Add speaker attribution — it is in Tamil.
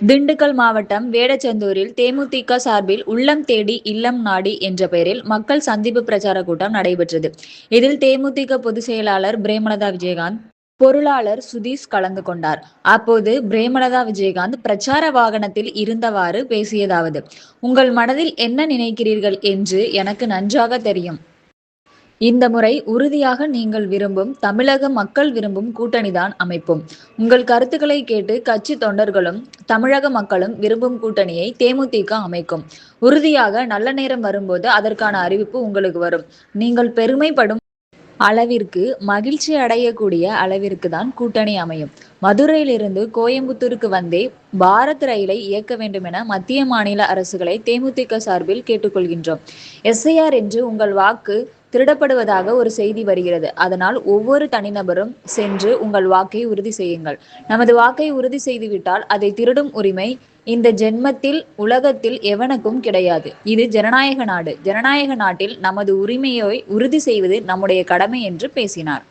Speaker 1: திண்டுக்கல் மாவட்டம் வேடச்சந்தூரில் தேமுதிக சார்பில் உள்ளம் தேடி இல்லம் நாடி என்ற பெயரில் மக்கள் சந்திப்பு பிரச்சார கூட்டம் நடைபெற்றது. இதில் தேமுதிக பொதுச் செயலாளர் பிரேமலதா விஜயகாந்த் பொருளாளர் சுதீஷ் கலந்து கொண்டார். அப்போது பிரேமலதா விஜயகாந்த் பிரச்சார வாகனத்தில் இருந்தவாறு பேசியதாவது உங்கள் மனதில் என்ன நினைக்கிறீர்கள்? என்று எனக்கு நன்றாக தெரியும். இந்த முறை உறுதியாக நீங்கள் விரும்பும் தமிழக மக்கள் விரும்பும் கூட்டணிதான் அமைப்போம். உங்கள் கருத்துக்களை கேட்டு கட்சி தொண்டர்களும் தமிழக மக்களும் விரும்பும் கூட்டணியை தேமுதிக அமைக்கும். உறுதியாக நல்ல நேரம் வரும்போது அதற்கான அறிவிப்பு உங்களுக்கு வரும். நீங்கள் பெருமைப்படும் அளவிற்கு மகிழ்ச்சி அடையக்கூடிய அளவிற்கு தான் கூட்டணி அமையும். மதுரையிலிருந்து கோயம்புத்தூருக்கு வந்தே பாரத் ரயிலை இயக்க வேண்டும் என மத்திய மாநில அரசுகளை தேமுதிக சார்பில் கேட்டுக்கொள்கின்றோம். எஸ்ஐஆர் என்று உங்கள் வாக்கு திருடப்படுவதாக ஒரு செய்தி வருகிறது. அதனால் ஒவ்வொரு தனிநபரும் சென்று உங்கள் வாக்கை உறுதி செய்யுங்கள். நமது வாக்கை உறுதி செய்துவிட்டால் அதை திருடும் உரிமை இந்த ஜென்மத்தில் உலகத்தில் எவனுக்கும் கிடையாது. இது ஜனநாயக நாடு. ஜனநாயக நாட்டில் நமது உரிமையை உறுதி செய்வது நம்முடைய கடமை என்று பேசினார்.